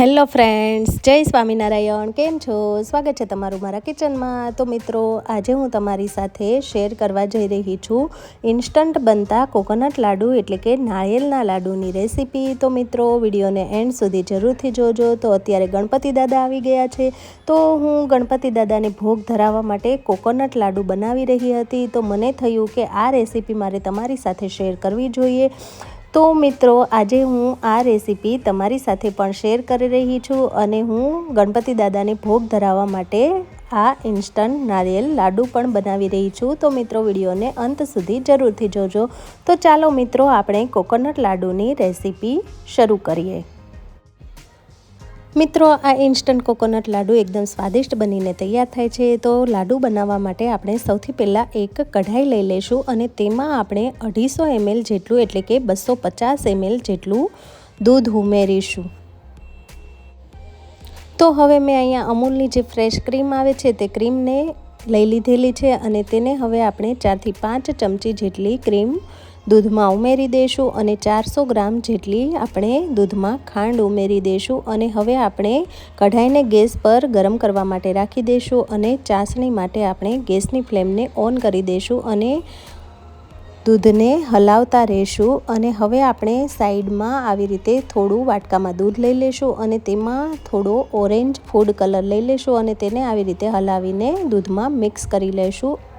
Hello friends, જય સ્વામિનારાયણ. કેમ છો? સ્વાગત છે તમારું મારા કિચનમાં. તો મિત્રો, આજે હું તમારી સાથે શેર કરવા જઈ રહી છું ઇન્સ્ટન્ટ બનતા કોકોનટ લાડુ, એટલે કે નાળિયેરના લાડુની રેસીપી. તો મિત્રો, વિડીયોને એન્ડ સુધી જરૂરથી જોજો. તો અત્યારે ગણપતિ દાદા આવી ગયા છે. તો હું ગણપતિ દાદાને ભોગ ધરાવવા માટે કોકોનટ લાડુ બનાવી રહી હતી. તો મને થયું કે આ રેસીપી મારે તમારી સાથે શેર કરવી જોઈએ. તો મિત્રો, આજે હું આ રેસીપી તમારી સાથે પણ શેર કરી રહી છું અને હું ગણપતિ દાદાને ભોગ ધરાવવા માટે આ ઇન્સ્ટન્ટ નારિયેલ લાડુ પણ બનાવી રહી છું. તો મિત્રો, વિડીયોને અંત સુધી જરૂરથી જોજો. તો ચાલો મિત્રો, આપણે કોકોનટ લાડુની રેસીપી શરૂ કરીએ. મિત્રો, આ ઇન્સ્ટન્ટ કોકોનટ લાડુ એકદમ સ્વાદિષ્ટ બનીને તૈયાર થાય છે. તો લાડુ બનાવવા માટે આપણે સૌથી પહેલાં એક કઢાઈ લઈ લઈશું અને તેમાં આપણે અઢીસો એમએલ જેટલું, એટલે કે બસો પચાસ એમએલ જેટલું દૂધ ઉમેરીશું. તો હવે મેં અહીંયા અમૂલની જે ફ્રેશ ક્રીમ આવે છે તે ક્રીમને લઈ લીધેલી છે અને તેને હવે આપણે ચારથી પાંચ ચમચી જેટલી ક્રીમ દૂધમાં ઉમેરી દઈશું અને ચારસો ગ્રામ જેટલી આપણે દૂધમાં ખાંડ ઉમેરી દઈશું અને હવે આપણે કઢાઈને ગેસ પર ગરમ કરવા માટે રાખી દઈશું અને ચાસણી માટે આપણે ગેસની ફ્લેમને ઓન કરી દઈશું અને દૂધને હલાવતા રહેશું અને હવે આપણે સાઈડમાં આવી રીતે થોડું વાટકામાં દૂધ લઈ લેશું અને તેમાં થોડો ઓરેન્જ ફૂડ કલર લઈ લેશું અને તેને આવી રીતે હલાવીને દૂધમાં મિક્સ કરી લઈશું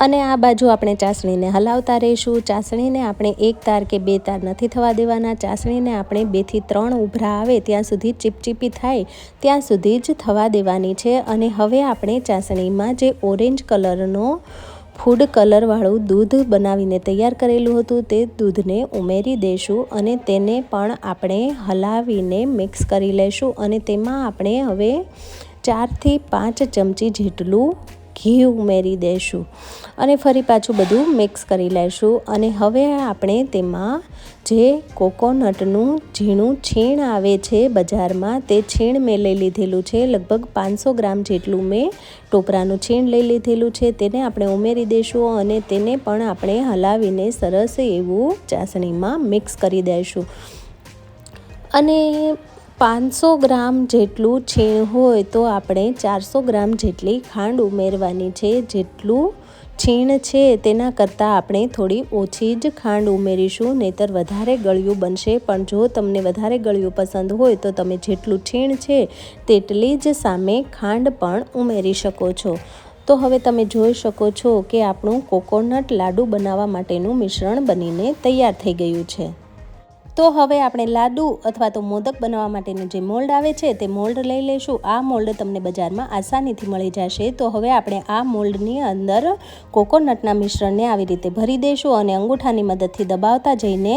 અને આ બાજુ આપણે ચાસણીને હલાવતા રહીશું. ચાસણીને આપણે એક તાર કે બે તાર નથી થવા દેવાના. ચાસણીને આપણે બેથી ત્રણ ઉભરા આવે ત્યાં સુધી ચીપચીપી થાય, ત્યાં સુધી જ થવા દેવાની છે. અને હવે આપણે ચાસણીમાં જે ઓરેન્જ કલરનો ફૂડ કલરવાળું દૂધ બનાવીને તૈયાર કરેલું હતું, તે દૂધને ઉમેરી દઈશું અને તેને પણ આપણે હલાવીને મિક્સ કરી લઈશું અને તેમાં આપણે હવે ચારથી પાંચ ચમચી જેટલું ઘી ઉમેરી દઈશું અને ફરી પાછું બધું મિક્સ કરી લઈશું અને હવે આપણે તેમાં જે કોકોનટનું ઝીણું છીણ આવે છે બજારમાં, તે છીણ મેં લઈ લીધેલું છે. લગભગ પાંચસો ગ્રામ જેટલું મેં ટોપરાનું છીણ લઈ લીધેલું છે. તેને આપણે ઉમેરી દઈશું અને તેને પણ આપણે હલાવીને સરસ એવું ચાસણીમાં મિક્સ કરી દઈશું અને પાંચસો ગ્રામ જેટલું છીણ હોય તો આપણે ચારસો ગ્રામ જેટલી ખાંડ ઉમેરવાની છે. જેટલું છીણ છે તેના કરતાં આપણે થોડી ઓછી જ ખાંડ ઉમેરીશું, નહીતર વધારે ગળ્યું બનશે. પણ જો તમને વધારે ગળ્યું પસંદ હોય તો તમે જેટલું છીણ છે તેટલી જ સામે ખાંડ પણ ઉમેરી શકો છો. તો હવે તમે જોઈ શકો છો કે આપણું કોકોનટ લાડુ બનાવવા માટેનું મિશ્રણ બનીને તૈયાર થઈ ગયું છે. તો હવે આપણે લાડુ અથવા તો મોદક બનાવવા માટેનું જે મોલ્ડ આવે છે તે મોલ્ડ લઈ લઈશું. આ મોલ્ડ તમને બજારમાં આસાનીથી મળી જશે. તો હવે આપણે આ મોલ્ડની અંદર કોકોનટના મિશ્રણને આવી રીતે ભરી દઈશું અને અંગૂઠાની મદદથી દબાવતા જઈને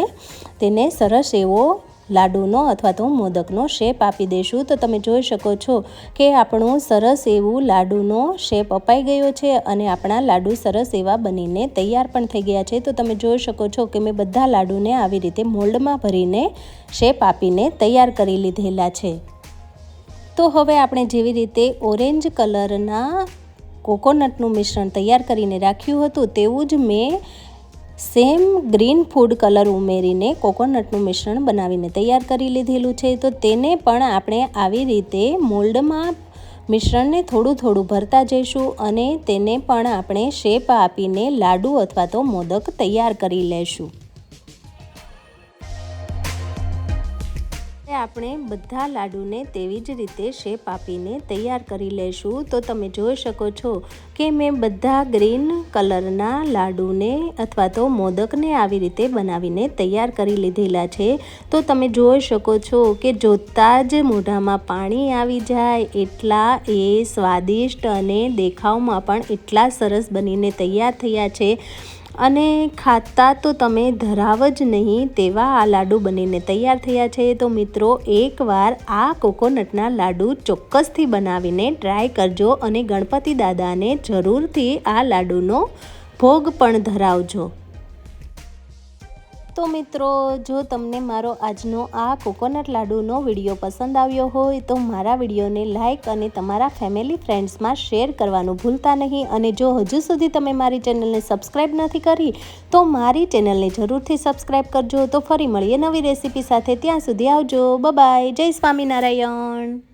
તેને સરસ એવો લાડુનો અથવા તો મોદકનો શેપ આપી દઈશું તો તમે જોઈ શકો છો કે આપણું સરસ એવું લાડુનો શેપ અપાઈ ગયો છે અને આપણા લાડુ સરસ એવા બનીને તૈયાર પણ થઈ ગયા છે. તો તમે જોઈ શકો છો કે મેં બધા લાડુને આવી રીતે મોલ્ડમાં ભરીને શેપ આપીને તૈયાર કરી લીધેલા છે. તો હવે આપણે જેવી રીતે ઓરેન્જ કલરના કોકોનટનું મિશ્રણ તૈયાર કરીને રાખ્યું હતું, તેવું જ મેં સેમ ગ્રીન ફૂડ કલર ઉમેરીને કોકોનટનું મિશ્રણ બનાવીને તૈયાર કરી લીધેલું છે, તો તેને પણ આપણે આવી રીતે મોલ્ડમાં મિશ્રણને થોડું થોડું ભરતા જઈશું અને તેને પણ આપણે શેપ આપીને લાડુ અથવા તો મોદક તૈયાર કરી લેશું. આપણે બધા લાડુને તેવી જ રીતે શેપ આપીને તૈયાર કરી લઈશું તો તમે જોઈ શકો છો કે મેં બધા ગ્રીન કલરના લાડુને અથવા તો મોદકને આવી રીતે બનાવીને તૈયાર કરી લીધેલા છે. તો તમે જોઈ શકો છો કે જોતાં જ મોઢામાં પાણી આવી જાય, એટલા એ સ્વાદિષ્ટ અને દેખાવમાં પણ એટલા સરસ બનીને તૈયાર થયા છે. અને ખાતા તો તમે ધરાવ જ નહીં તેવા આ લાડુ બનીને તૈયાર થયા છે. તો મિત્રો, એકવાર આ કોકોનટના લાડુ ચોક્કસથી બનાવીને ટ્રાય કરજો અને ગણપતિ દાદાને જરૂરથી આ લાડુનો ભોગ પણ ધરાવજો. તો મિત્રો, જો તમને મારો આજનો આ કોકોનટ લાડુનો વીડિયો પસંદ આવ્યો હોય, તો મારા વિડીયોને લાઇક અને તમારા ફેમિલી ફ્રેન્ડ્સમાં શેર કરવાનું ભૂલતા નહીં. અને જો હજુ સુધી તમે મારી ચેનલને સબસ્ક્રાઈબ નથી કરી, તો મારી ચેનલને જરૂરથી સબસ્ક્રાઈબ કરજો. તો ફરી મળીએ નવી રેસીપી સાથે. ત્યાં સુધી આવજો. બાય જય સ્વામિનારાયણ.